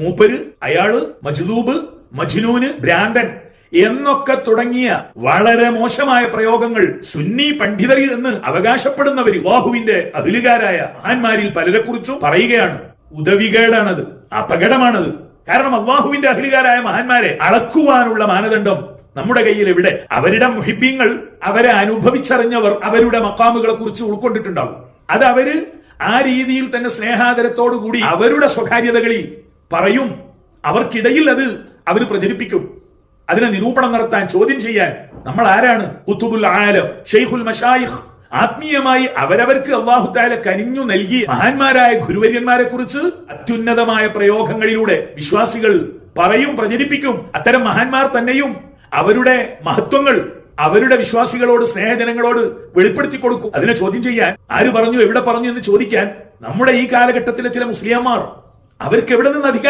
മൂപ്പര് അയാൾ മജ്ദൂബ് മജ്നൂന് ഭ്രാന്തൻ എന്നൊക്കെ തുടങ്ങിയ വളരെ മോശമായ പ്രയോഗങ്ങൾ സുന്നി പണ്ഡിതർ എന്ന് അവകാശപ്പെടുന്നവര് വാഹുവിന്റെ അഖിലുകാരായ മഹാന്മാരിൽ പലരെ കുറിച്ചും പറയുകയാണ്. ഉദവികേടാണത് അപകടമാണത്. കാരണം അള്ളാഹുവിന്റെ അഖിലുകാരായ മഹാന്മാരെ അളക്കുവാനുള്ള മാനദണ്ഡം നമ്മുടെ കയ്യിൽ എവിടെ? അവരുടെ മുഹിബ്യങ്ങൾ അവരെ അനുഭവിച്ചറിഞ്ഞവർ അവരുടെ മക്കാമുകളെ കുറിച്ച് ഉൾക്കൊണ്ടിട്ടുണ്ടാവും അത് അവർ ആ രീതിയിൽ തന്നെ സ്നേഹാദരത്തോടു കൂടി അവരുടെ സ്വകാര്യതകളിൽ പറയും. അവർക്കിടയിൽ അത് അവർ പ്രചരിപ്പിക്കും. അതിനെ നിരൂപണം നടത്താൻ ചോദ്യം ചെയ്യാൻ നമ്മൾ ആരാണ്? കുത്തുബുൽ ആലം ഷെയ്ഖുൽ മഷായിഖ് ആത്മീയമായി അവരവർക്ക് അള്ളാഹു താല കനിഞ്ഞു നൽകിയ മഹാന്മാരായ ഗുരുവര്യന്മാരെ കുറിച്ച് അത്യുന്നതമായ പ്രയോഗങ്ങളിലൂടെ വിശ്വാസികൾ പറയും പ്രചരിപ്പിക്കും. അത്തരം മഹാന്മാർ തന്നെയും അവരുടെ മഹത്വങ്ങൾ അവരുടെ വിശ്വാസികളോട് സ്നേഹജനങ്ങളോട് വെളിപ്പെടുത്തി കൊടുക്കും. അതിനെ ചോദ്യം ചെയ്യാൻ ആര് പറഞ്ഞു എവിടെ പറഞ്ഞു എന്ന് ചോദിക്കാൻ നമ്മുടെ ഈ കാലഘട്ടത്തിലെ ചില മുസ്ലിംമാർ അവർക്ക് എവിടെ നിന്ന് അധികാരം